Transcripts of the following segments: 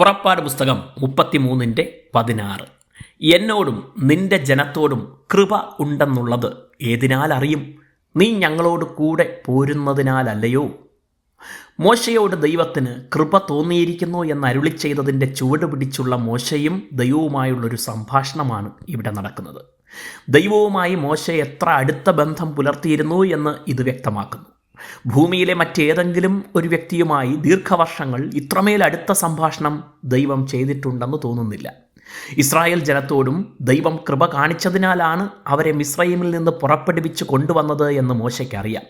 പുറപ്പാട് പുസ്തകം മുപ്പത്തിമൂന്നിന്റെ പതിനാറ്. എന്നോടും നിന്റെ ജനത്തോടും കൃപ ഉണ്ടെന്നുള്ളത് ഏതിനാൽ അറിയും നീ ഞങ്ങളോട് കൂടെ പോരുന്നതിനാലല്ലയോ? മോശയോട് ദൈവത്തിന് കൃപ തോന്നിയിരിക്കുന്നു എന്ന് അരുളി ചെയ്തതിന്റെ ചുവട് പിടിച്ചുള്ള മോശയും ദൈവവുമായുള്ളൊരു സംഭാഷണമാണ് ഇവിടെ നടക്കുന്നത്. ദൈവവുമായി മോശ എത്ര അടുത്ത ബന്ധം പുലർത്തിയിരുന്നു എന്ന് ഇത് വ്യക്തമാക്കുന്നു. ഭൂമിയിലെ മറ്റേതെങ്കിലും ഒരു വ്യക്തിയുമായി ദീർഘവർഷങ്ങൾ ഇത്രമേൽ അടുത്ത സംഭാഷണം ദൈവം ചെയ്തിട്ടുണ്ടെന്ന് തോന്നുന്നില്ല. ഇസ്രായേൽ ജനത്തോടും ദൈവം കൃപ കാണിച്ചതിനാലാണ് അവരെ മിസ്രൈമിൽ നിന്ന് പുറപ്പെടുവിച്ച് കൊണ്ടുവന്നത് എന്ന് മോശയ്ക്കറിയാം.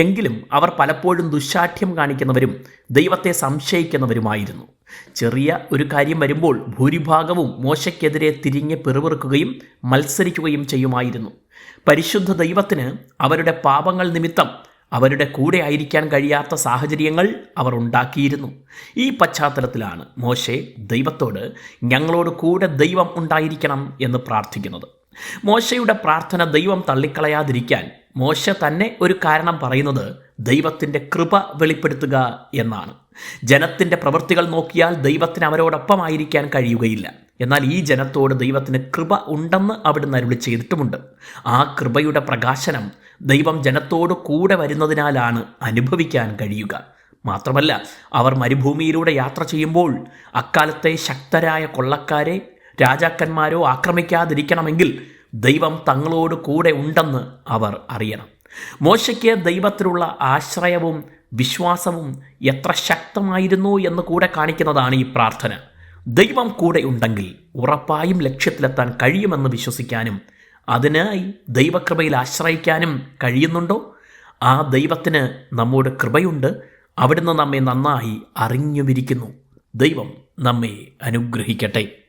എങ്കിലും അവർ പലപ്പോഴും ദുശാഠ്യം കാണിക്കുന്നവരും ദൈവത്തെ സംശയിക്കുന്നവരുമായിരുന്നു. ചെറിയ ഒരു കാര്യം വരുമ്പോൾ ഭൂരിഭാഗവും മോശയ്ക്കെതിരെ തിരിഞ്ഞ് പിറുപിറുക്കുകയും മത്സരിക്കുകയും ചെയ്യുമായിരുന്നു. പരിശുദ്ധ ദൈവത്തിന് അവരുടെ പാപങ്ങൾ നിമിത്തം അവരുടെ കൂടെ ആയിരിക്കാൻ കഴിയാത്ത സാഹചര്യങ്ങൾ അവർ ഉണ്ടാക്കിയിരുന്നു. ഈ പശ്ചാത്തലത്തിലാണ് മോശെ ദൈവത്തോട് ഞങ്ങളോട് കൂടെ ദൈവം ഉണ്ടായിരിക്കണം എന്ന് പ്രാർത്ഥിക്കുന്നത്. മോശയുടെ പ്രാർത്ഥന ദൈവം തള്ളിക്കളയാതിരിക്കാൻ മോശ തന്നെ ഒരു കാരണം പറയുന്നത് ദൈവത്തിന്റെ കൃപ വെളിപ്പെടുത്തുക എന്നാണ്. ജനത്തിന്റെ പ്രവൃത്തികൾ നോക്കിയാൽ ദൈവത്തിന് അവരോടൊപ്പമായിരിക്കാൻ കഴിയുകയില്ല. എന്നാൽ ഈ ജനത്തോട് ദൈവത്തിന് കൃപ ഉണ്ടെന്ന് അവിടുന്ന് അരുളി ചെയ്തിട്ടുമുണ്ട്. ആ കൃപയുടെ പ്രകാശനം ദൈവം ജനത്തോട് കൂടെ വരുന്നതിനാലാണ് അനുഭവിക്കാൻ കഴിയുക. മാത്രമല്ല അവർ മരുഭൂമിയിലൂടെ യാത്ര ചെയ്യുമ്പോൾ അക്കാലത്തെ ശക്തരായ കൊള്ളക്കാരെ രാജാക്കന്മാരോ ആക്രമിക്കാതിരിക്കണമെങ്കിൽ ദൈവം തങ്ങളോട് കൂടെ ഉണ്ടെന്ന് അവർ അറിയണം. മോശയ്ക്ക് ദൈവത്തിലുള്ള ആശ്രയവും വിശ്വാസവും എത്ര ശക്തമായിരുന്നു എന്ന് കൂടെ കാണിക്കുന്നതാണ് ഈ പ്രാർത്ഥന. ദൈവം കൂടെ ഉണ്ടെങ്കിൽ ഉറപ്പായും ലക്ഷ്യത്തിലെത്താൻ കഴിയുമെന്ന് വിശ്വസിക്കാനും അതിനായി ദൈവകൃപയിൽ ആശ്രയിക്കാനും കഴിയുന്നുണ്ടോ? ആ ദൈവത്തിന് നമ്മോട് കൃപയുണ്ട്. അവിടുന്ന് നമ്മെ നന്നായി അറിഞ്ഞുമിരിക്കുന്നു. ദൈവം നമ്മെ അനുഗ്രഹിക്കട്ടെ.